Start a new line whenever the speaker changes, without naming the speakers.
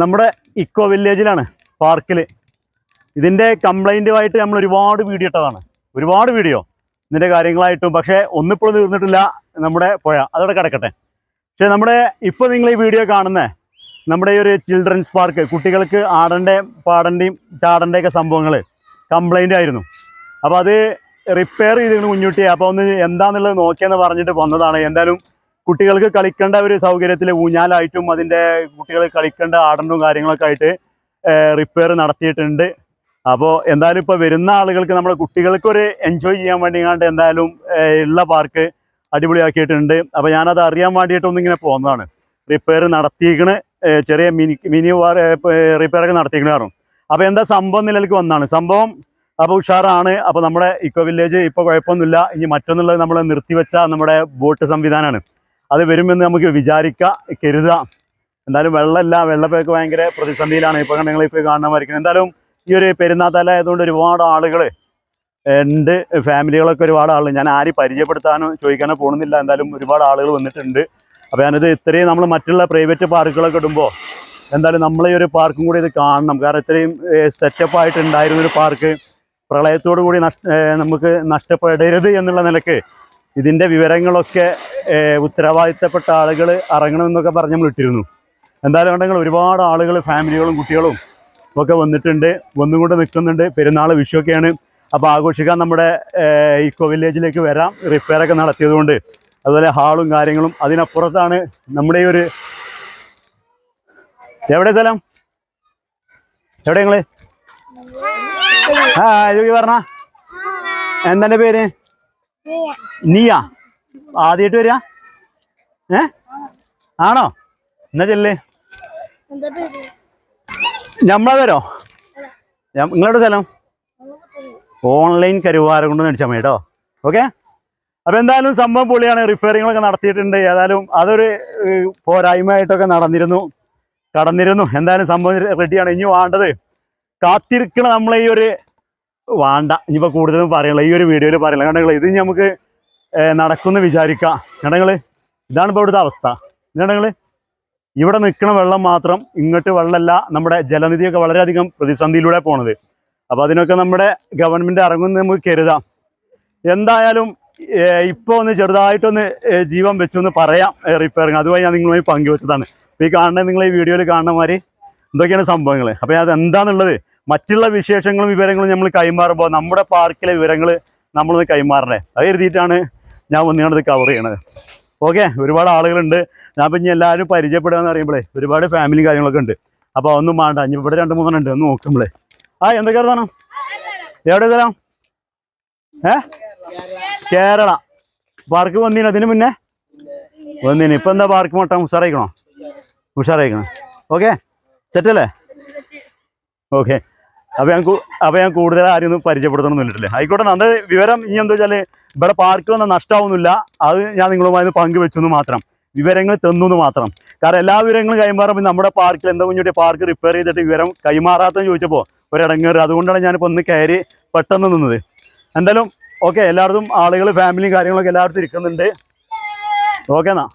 നമ്മുടെ ഇക്കോ വില്ലേജിലാണ് പാർക്കിൽ ഇതിന്റെ കംപ്ലൈന്റുമായിട്ട് നമ്മൾ ഒരുപാട് വീഡിയോ ഇട്ടതാണ്. ഒരുപാട് വീഡിയോ. ഇതിന്റെ കാര്യങ്ങളായിട്ടും പക്ഷേ ഒന്നിപ്പോഴും തീർന്നിട്ടില്ല. നമ്മുടെ പുഴ അതോടെ കിടക്കട്ടെ. പക്ഷേ നമ്മുടെ ഇപ്പോൾ നിങ്ങൾ ഈ വീഡിയോ കാണുന്ന നമ്മുടെ ഈ ഒരു ചിൽഡ്രൻസ് പാർക്ക് കുട്ടികൾക്ക് ആടന്റെയും പാടന്റെയും ചാടന്റെയൊക്കെ സംഭവങ്ങൾ കംപ്ലൈന്റ് ആയിരുന്നു. അപ്പോൾ അത് റിപ്പയർ ചെയ്തിരുന്നു കുഞ്ഞുട്ടിയെ അപ്പോൾ ഒന്ന് എന്താണെന്നുള്ളത് നോക്കിയെന്ന് പറഞ്ഞിട്ട് വന്നതാണ്. എന്തായാലും കുട്ടികൾക്ക് കളിക്കേണ്ട ഒരു സൗകര്യത്തിൽ ഊഞ്ഞാലായിട്ടും അതിന്റെ കുട്ടികൾ കളിക്കേണ്ട ആടണ്ടും കാര്യങ്ങളൊക്കെ ആയിട്ട് റിപ്പയർ നടത്തിയിട്ടുണ്ട്. അപ്പോൾ എന്തായാലും ഇപ്പോൾ വരുന്ന ആളുകൾക്ക് നമ്മുടെ കുട്ടികൾക്ക് ഒരു എൻജോയ് ചെയ്യാൻ വേണ്ടി കണ്ട് എന്തായാലും ഉള്ള പാർക്ക് അടിപൊളിയാക്കിയിട്ടുണ്ട്. അപ്പോൾ ഞാനത് അറിയാൻ വേണ്ടിയിട്ടൊന്നും ഇങ്ങനെ പോകുന്നതാണ് റിപ്പയർ നടത്തിയിരിക്കണ് ചെറിയ മിനി മിനി റിപ്പയർ ഒക്കെ നടത്തിയിരിക്കണാറും അപ്പോൾ എന്താ സംഭവം നിലയിലേക്ക് വന്നതാണ്. സംഭവം അപ്പോൾ ഉഷാറാണ്. അപ്പോൾ നമ്മുടെ ഇക്കോ വില്ലേജ് ഇപ്പോൾ കുഴപ്പമൊന്നുമില്ല. ഇനി മറ്റൊന്നുള്ളത് നമ്മൾ നിർത്തിവെച്ച നമ്മുടെ ബോട്ട് സംവിധാനമാണ്. അത് വരുമെന്ന് നമുക്ക് വിചാരിക്കാം കരുതാം എന്തായാലും വെള്ളമില്ല വെള്ളപ്പൊക്കെ ഭയങ്കര പ്രതിസന്ധിയിലാണ്. ഇപ്പോൾ നിങ്ങൾ ഇപ്പോൾ കാണാൻ വരയ്ക്കുന്നത് എന്തായാലും ഈ ഒരു പെരുന്നാത്തല ആയതുകൊണ്ട് ഒരുപാട് ആളുകൾ ഉണ്ട് ഫാമിലികളൊക്കെ ഒരുപാട് ആളുകൾ ഞാൻ ആരും പരിചയപ്പെടുത്താനോ ചോദിക്കാനോ പോകുന്നില്ല എന്തായാലും ഒരുപാട് ആളുകൾ വന്നിട്ടുണ്ട്. അപ്പോൾ ഞാനിത് ഇത്രയും നമ്മൾ മറ്റുള്ള പ്രൈവറ്റ് പാർക്കുകളൊക്കെ ഇടുമ്പോൾ എന്തായാലും നമ്മൾ ഈ ഒരു പാർക്കും കൂടി ഇത് കാണണം. കാരണം ഇത്രയും സെറ്റപ്പ് ആയിട്ടുണ്ടായിരുന്നൊരു പാർക്ക് പ്രളയത്തോടു കൂടി നഷ്ട നമുക്ക് നഷ്ടപ്പെടരുത് എന്നുള്ള നിലയ്ക്ക് ഇതിന്റെ വിവരങ്ങളൊക്കെ ഉത്തരവാദിത്തപ്പെട്ട ആളുകൾ ഇറങ്ങണമെന്നൊക്കെ പറഞ്ഞ് നമ്മൾ ഇട്ടിരുന്നു എന്തായാലും ഉണ്ടെങ്കിൽ ഒരുപാട് ആളുകൾ ഫാമിലികളും കുട്ടികളും ഒക്കെ വന്നിട്ടുണ്ട്. വന്നുകൊണ്ട് നിൽക്കുന്നുണ്ട്. പെരുന്നാൾ വിഷുവൊക്കെയാണ്. അപ്പോൾ ആഘോഷിക്കാൻ നമ്മുടെ ഇക്കോ വില്ലേജിലേക്ക് വരാം. റിപ്പയറൊക്കെ നടത്തിയതുകൊണ്ട്. അതുപോലെ ഹാളും കാര്യങ്ങളും. അതിനപ്പുറത്താണ് നമ്മുടെ ഈ ഒരു എവിടെ സ്ഥലം? എവിടെ നിങ്ങൾ ആ ജോഗി പറഞ്ഞ. എന്താ എന്റെ പേര്? നീയ? ആദ്യമായിട്ട് വരിക. ഏ? ആണോ? എന്നാ ചെല്ലേ. നമ്മളെ വരോ നിങ്ങളുടെ സ്ഥലം? ഓൺലൈൻ കരുവാരം കൊണ്ട് മേടിച്ചാൽ മതി കേട്ടോ. ഓക്കെ? അപ്പോൾ എന്തായാലും സംഭവം പൊളിയാണ്. റിപ്പയറിങ്ങളൊക്കെ നടത്തിയിട്ടുണ്ട്. ഏതായാലും അതൊരു പോരായ്മ പോരായ്മയായിട്ടൊക്കെ നടന്നിരുന്നു. കടന്നിരുന്നു. എന്തായാലും സംഭവം റെഡിയാണ് ഇനി വേണ്ടത് കാത്തിരിക്കണ നമ്മളെ ഈ ഒരു വേണ്ട. ഇനിയിപ്പോൾ കൂടുതലും പറയണില്ല. ഈ ഒരു വീഡിയോയിൽ പറയില്ല കണ്ടെങ്കിൽ ഇത് നമുക്ക് നടക്കുമെന്ന് വിചാരിക്കാം. കണ്ടെങ്കിൽ ഇതാണ് ഇപ്പോൾ ഇവിടുത്തെ അവസ്ഥ. കണ്ടെങ്കിൽ ഇവിടെ നിൽക്കുന്ന വെള്ളം മാത്രം ഇങ്ങോട്ട് വെള്ളമല്ല നമ്മുടെ ജലനിധിയൊക്കെ വളരെയധികം പ്രതിസന്ധിയിലൂടെ പോണത്. അപ്പോൾ അതിനൊക്കെ നമ്മുടെ ഗവൺമെന്റ് ഇറങ്ങുമെന്ന് നമുക്ക് കരുതാം. എന്തായാലും ഇപ്പോൾ ഒന്ന് ചെറുതായിട്ടൊന്ന് ജീവൻ വെച്ചു എന്ന് പറയാം റിപ്പയറിങ് അതുമായി ഞാൻ നിങ്ങളുമായി പങ്കുവെച്ചതാണ്. അപ്പോൾ ഈ കാണുന്ന നിങ്ങൾ ഈ വീഡിയോയിൽ കാണുന്ന മാതിരി എന്തൊക്കെയാണ് സംഭവങ്ങൾ അപ്പോൾ അത് എന്താണെന്നുള്ളത് മറ്റുള്ള വിശേഷങ്ങളും വിവരങ്ങളും നമ്മൾ കൈമാറുമ്പോൾ നമ്മുടെ പാർക്കിലെ വിവരങ്ങൾ നമ്മളൊന്ന് കൈമാറണേ. അത് എഴുതിയിട്ടാണ് ഞാൻ ഒന്നിനടുത്ത് കവർ ചെയ്യണത്. ഓക്കെ ഒരുപാട് ആളുകളുണ്ട്. ഞാൻ പിന്നെ എല്ലാവരും പരിചയപ്പെടുക എന്ന് പറയുമ്പോഴേ ഒരുപാട് ഫാമിലി കാര്യങ്ങളൊക്കെ ഉണ്ട്. അപ്പോൾ ഒന്നും വേണ്ട. ഇനി ഇവിടെ രണ്ട് മൂന്നെണ്ണം ഉണ്ട്. ഒന്ന് നോക്കുമ്പോഴേ ആ എന്തൊക്കെ തരണം എവിടെ തരാം ഏ? കേരള. പാർക്ക് വന്നീന അതിന് മുന്നേ? വന്നീന്. ഇപ്പം എന്താ പാർക്ക് മട്ടം ഉഷാറായിക്കണോ? ഉഷാറായിക്കണം? ഓക്കെ സെറ്റല്ലേ ഓക്കെ അപ്പോൾ ഞാൻ അപ്പൊ ഞാൻ കൂടുതൽ ആരും ഒന്നും പരിചയപ്പെടുത്തണമെന്നില്ലേ ആയിക്കോട്ടെ അത് വിവരം ഇനി എന്താ വെച്ചാൽ ഇവിടെ പാർക്ക് വന്ന നഷ്ടമാവുന്നില്ല അത് ഞാൻ നിങ്ങളുമായി പങ്കുവെച്ചു എന്ന് മാത്രം. വിവരങ്ങൾ തന്നു എന്ന് മാത്രം. കാരണം എല്ലാ വിവരങ്ങളും കൈമാറുമ്പോൾ നമ്മുടെ പാർക്കിൽ എന്താ കുഞ്ഞുട്ടി പാർക്ക് റിപ്പയർ ചെയ്തിട്ട് വിവരം കൈമാറാത്തെന്ന് ചോദിച്ചപ്പോൾ ഒരിടങ്ങേറ് അതുകൊണ്ടാണ് ഞാനിപ്പോൾ ഒന്ന് കയറി പെട്ടെന്ന് നിന്നത്. എന്തായാലും ഓക്കെ എല്ലായിടത്തും ആളുകൾ ഫാമിലിയും കാര്യങ്ങളൊക്കെ എല്ലായിടത്തും ഇരിക്കുന്നുണ്ട്. ഓക്കെ എന്നാ.